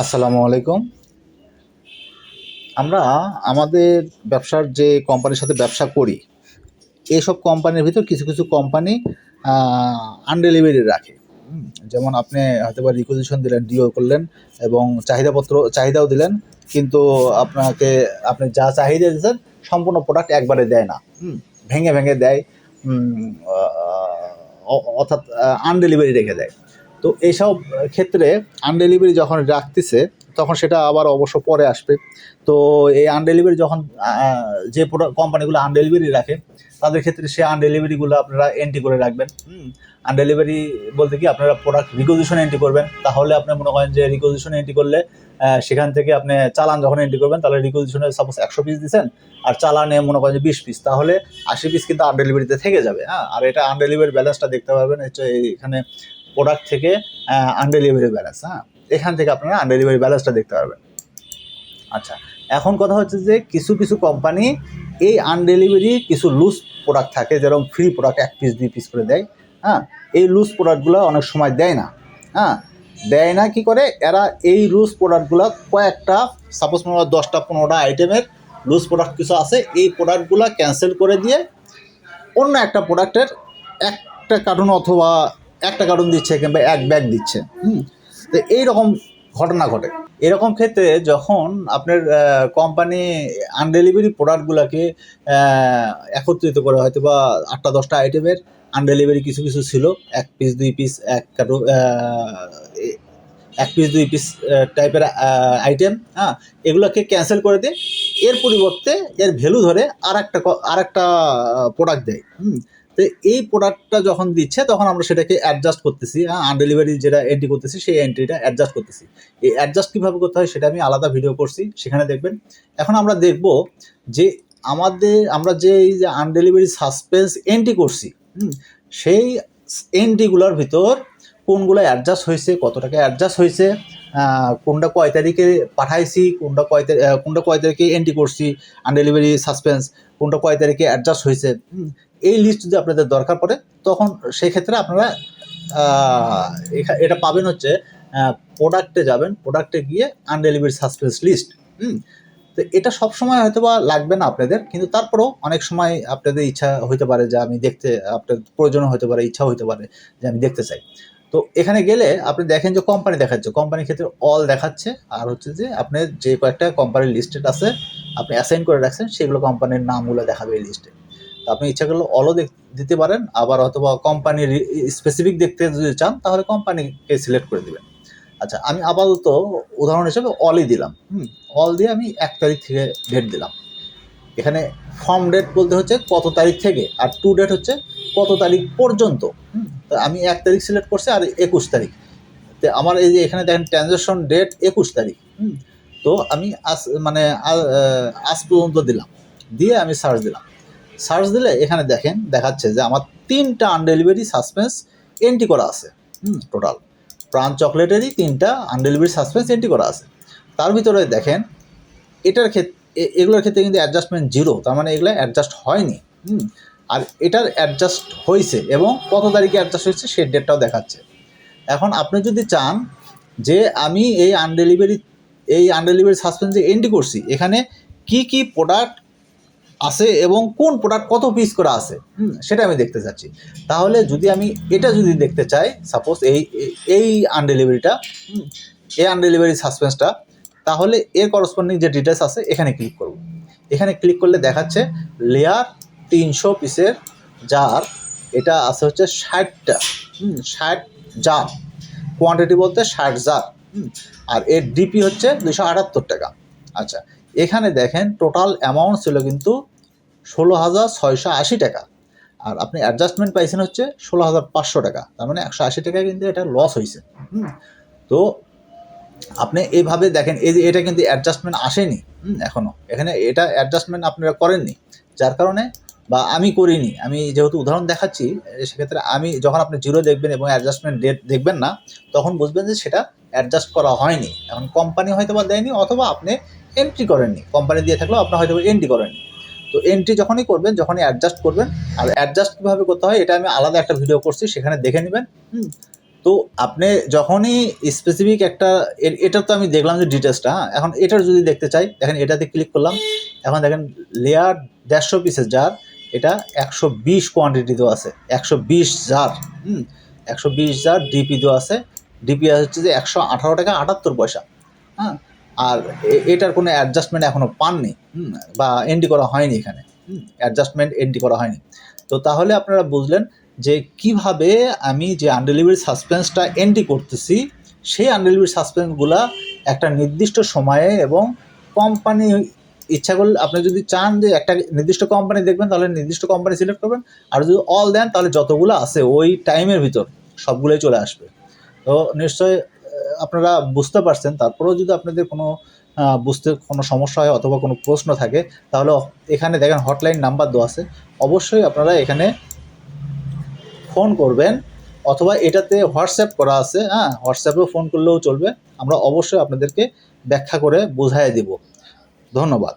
আসসালামু আলাইকুম। আমরা আমাদের ব্যবসার যে কোম্পানির সাথে ব্যবসা করি এইসব কোম্পানির ভিতর কিছু কিছু কোম্পানি আনডেলিভারি রাখে। যেমন আপনি হয়তো বা রিকুইজিশন দিলেন ডিও করলেন এবং চাহিদাপত্র, চাহিদাও দিলেন, কিন্তু আপনাকে, আপনি যা চাহিদা দিয়েছেন, সম্পূর্ণ প্রোডাক্ট একবারে দেয় না। ভেঙে ভেঙে দেয় অর্থাৎ আনডেলিভারি রেখে দেয়। তো এইসব ক্ষেত্রে আনডেলিভারি যখন রাখতেছে, তখন সেটা আবার অবশ্য পরে আসবে। তো এই আনডেলিভারি যখন যে কোম্পানিগুলো আনডেলিভারি রাখে, তাদের ক্ষেত্রে সে আনডেলিভারিগুলো আপনারা এন্ট্রি করে রাখবেন। আনডেলিভারি বলতে কি আপনারা প্রোডাক্ট রিকোজিশন এন্ট্রি করবেন। তাহলে আপনি মনে করেন যে রিকোজিশন এন্ট্রি করলে সেখান থেকে আপনি চালান যখন এন্ট্রি করবেন, তাহলে রিকোজিশনে সাপোজ একশো পিস দিচ্ছেন আর চালানে মনে করেন যে বিশ পিস তাহলে আশি পিস কিন্তু আনডেলিভারিতে থেকে যাবে। হ্যাঁ আর এটা আনডেলিভারি ব্যালেন্সটা দেখতে পারবেন, হচ্ছে এখানে প্রোডাক্ট থেকে আনডেলিভারি ব্যালেন্স হ্যাঁ? এখান থেকে আপনারা আনডেলিভারি ব্যালেন্সটা দেখতে পারবেন। আচ্ছা এখন কথা হচ্ছে যে কিছু কিছু কোম্পানি এই আনডেলিভারি কিছু লুজ প্রোডাক্ট থাকে, যেরকম ফ্রি প্রোডাক্ট এক পিস দুই পিস করে দেয় হ্যাঁ? এই লুজ প্রোডাক্টগুলো অনেক সময় দেয় না হ্যাঁ? দেয় না কি করে? এরা এই লুজ প্রোডাক্টগুলো কয়েকটা সাপোজ মনে হয় দশটা, পনেরোটা আইটেমের লুজ প্রোডাক্ট কিছু আছে, এই প্রোডাক্টগুলো ক্যান্সেল করে দিয়ে অন্য একটা প্রোডাক্টের একটা কার্টুন অথবা একটা কার্টুন দিচ্ছে কিংবা এক ব্যাগ দিচ্ছে, হুম? তো এইরকম ঘটনা ঘটে। এরকম ক্ষেত্রে যখন আপনার কোম্পানি আনডেলিভারি প্রোডাক্টগুলোকে একত্রিত করে হয়তো বা আটটা দশটা আইটেমের আনডেলিভারি কিছু কিছু ছিল, এক পিস দুই পিস এক কার্টুন এক পিস দুই পিস টাইপের আইটেম হ্যাঁ? এগুলোকে ক্যান্সেল করে দিয়ে এর পরিবর্তে এর ভ্যালু ধরে আর একটা আর একটা প্রোডাক্ট দেয়। হুম? তো এই প্রোডাক্টটা যখন দিচ্ছে, তখন আমরা সেটাকে অ্যাডজাস্ট করতেছি হ্যাঁ? আনডেলিভারি যেটা এন্ট্রি করতেছি, সেই এন্ট্রিটা অ্যাডজাস্ট করতেছি। এই অ্যাডজাস্ট কীভাবে করতে হয় সেটা আমি আলাদা ভিডিও করছি, সেখানে দেখবেন। এখন আমরা দেখব যে আমাদের, আমরা যে এই যে আনডেলিভারি সাসপেন্স এন্ট্রি করছি সেই এন্ট্রিগুলোর ভিতর কোনগুলো অ্যাডজাস্ট হয়েছে কত টাকা অ্যাডজাস্ট হয়েছে কোনটা কয় তারিখে পাঠাইছি, কোনটা কয় তারিখ কোনটা কয় তারিখে এন্ট্রি করছি আনডেলিভারি সাসপেন্স কোনটা কয় তারিখে অ্যাডজাস্ট হয়েছে। এই লিস্ট যদি আপনাদের দরকার পড়ে, তখন সেই ক্ষেত্রে আপনারা এটা পাবেন হচ্ছে প্রোডাক্টে যাবেন প্রোডাক্টে গিয়ে আনডেলিভারি সাসপেন্স লিস্ট হুম, তো এটা সব সময় হয়তো বা লাগবে না আপনাদের, কিন্তু তারপরেও অনেক সময় আপনাদের ইচ্ছা হতে পারে যে আমি দেখতে আপনার প্রয়োজন হতে পারে ইচ্ছা হতে পারে যে আমি দেখতে চাই। তো এখানে গেলে আপনি দেখেন যে কোম্পানি দেখাচ্ছে। কোম্পানির ক্ষেত্রে অল দেখাচ্ছে। আর হচ্ছে যে আপনি যে কয়েকটা কোম্পানির লিস্টেড আছে, আপনি অ্যাসাইন করে রাখছেন, সেগুলো কোম্পানির নামগুলো দেখাবে এই লিস্টে তো আপনি ইচ্ছা করলে অলও দিতে পারেন, আবার অথবা কোম্পানির স্পেসিফিক দেখতে যদি চান, তাহলে কোম্পানিকে সিলেক্ট করে দিবেন। আচ্ছা আমি আপাতত উদাহরণ হিসেবে অলই দিলাম। হুম অল দিয়ে আমি এক তারিখ থেকে ডেট দিলাম। এখানে ফর্ম ডেট বলতে হচ্ছে কত তারিখ থেকে, আর টু ডেট হচ্ছে কত তারিখ পর্যন্ত? আমি এক তারিখ সিলেক্ট করছি আর একুশ তারিখ। তো আমার এই যে এখানে দেখেন ট্রানজ্যাকশন ডেট একুশ তারিখ। তো আমি আজ মানে আজ পর্যন্ত দিলাম। দিয়ে আমি সার্চ দিলাম। সার্চ দিলে এখানে দেখেন, দেখাচ্ছে যে আমার তিনটা আনডেলিভারি সাসপেন্স এন্ট্রি করা আছে। হুম টোটাল প্রাণ চকলেটেরই তিনটা আনডেলিভারি সাসপেন্স এন্ট্রি করা আছে। তার ভিতরে দেখেন, এটার ক্ষেত্রে এগুলোর ক্ষেত্রে কিন্তু অ্যাডজাস্টমেন্ট জিরো তার মানে এগুলো অ্যাডজাস্ট হয়নি। হুম আর এটার অ্যাডজাস্ট হয়েছে এবং কত তারিখে অ্যাডজাস্ট হয়েছে সেই ডেটটাও দেখাচ্ছে। এখন আপনি যদি চান যে আমি এই আনডেলিভারি এই আনডেলিভারি সাসপেন্সে এন্ট্রি করছি, এখানে কি কি প্রোডাক্ট আছে এবং কোন প্রোডাক্ট কত পিস করে আছে সেটা আমি দেখতে চাচ্ছি। তাহলে যদি আমি এটা যদি দেখতে চাই সাপোজ এই- এই আনডেলিভারিটা এই আনডেলিভারি সাসপেন্সটা তাহলে এর করসপন্ডিং যে ডিটেলস আছে, এখানে ক্লিক করব। এখানে ক্লিক করলে দেখাচ্ছে লেয়ার তিনশো পিসের জার এটা আছে হচ্ছে ষাটটা হুম ষাট জার কোয়ান্টিটি বলতে ষাট জার হুম, আর এর ডিপি হচ্ছে দুশো আটাত্তর টাকা। আচ্ছা এখানে দেখেন টোটাল অ্যামাউন্ট ছিল কিন্তু ষোলো হাজার ছয়শো আশি টাকা। আর আপনি অ্যাডজাস্টমেন্ট পাইছেন হচ্ছে ষোলো হাজার পাঁচশো টাকা তার মানে একশো আশি টাকা কিন্তু এটা লস হয়েছে হুম। তো আপনি এইভাবে দেখেন এই যে এটা কিন্তু অ্যাডজাস্টমেন্ট আসেনি হুম, এখনও। এখানে এটা অ্যাডজাস্টমেন্ট আপনারা করেননি যার কারণে বা আমি করিনি, আমি যেহেতু উদাহরণ দেখাচ্ছি, সেক্ষেত্রে আমি যখন আপনি জিরো দেখবেন এবং অ্যাডজাস্টমেন্ট ডেট দেখবেন না, তখন বুঝবেন যে সেটা অ্যাডজাস্ট করা হয়নি। এখন কোম্পানি হয়তো বা দেয়নি অথবা আপনি এন্ট্রি করেননি। কোম্পানি দিয়ে থাকলেও আপনার হয়তো এন্ট্রি করেননি। তো এন্ট্রি যখনই করবেন, যখনই অ্যাডজাস্ট করবেন, আর অ্যাডজাস্ট কীভাবে করতে হয়, এটা আমি আলাদা একটা ভিডিও করছি, সেখানে দেখে নেবেন, হুম। তো আপনি যখনই স্পেসিফিক একটা এটা তো আমি দেখলাম যে ডিটেলসটা হ্যাঁ। এখন এটার যদি দেখতে চাই, দেখেন এটাতে ক্লিক করলাম, এখন দেখেন লেয়ার দেড়শো পিসের জার এটা একশো বিশ কোয়ান্টিটি দেওয়া আছে। একশো বিশ জার হুম, একশো বিশ জার ডিপি দেওয়া আছে। ডিপি হচ্ছে যে একশো আঠারো টাকা আটাত্তর পয়সা হ্যাঁ আর এটার কোনো অ্যাডজাস্টমেন্ট এখনও পাননি বা এন্ট্রি করা হয়নি এখানে, হুম অ্যাডজাস্টমেন্ট এন্ট্রি করা হয়নি। তো তাহলে আপনারা বুঝলেন যে কীভাবে আমি যে আনডেলিভারি সাসপেন্সটা এন্ট্রি করতেছি, সেই আনডেলিভারি সাসপেন্সগুলা একটা নির্দিষ্ট সময়ে এবং কোম্পানি ইচ্ছা করলে আপনি যদি চান যে একটা নির্দিষ্ট কোম্পানি দেখবেন তাহলে নির্দিষ্ট কোম্পানি সিলেক্ট করবেন। আর যদি অল দেন তাহলে যতগুলো আছে ওই টাইমের ভিতর সবগুলোই চলে আসবে। তো নিশ্চয়ই আহ, আপনারা বুঝতে পারছেন। তারপরেও যদি আপনাদের কোনো বুঝতে কোনো সমস্যা হয় অথবা কোনো প্রশ্ন থাকে তাহলে এখানে দেখেন হটলাইন নাম্বার দেওয়া আছে। অবশ্যই আপনারা এখানে ফোন করবেন অথবা এটাতে হোয়াটসঅ্যাপ করা আছে। হ্যাঁ হোয়াটসঅ্যাপেও ফোন করলেও চলবে। আমরা অবশ্যই আপনাদেরকে ব্যাখ্যা করে বোঝাই দেব। ধন্যবাদ।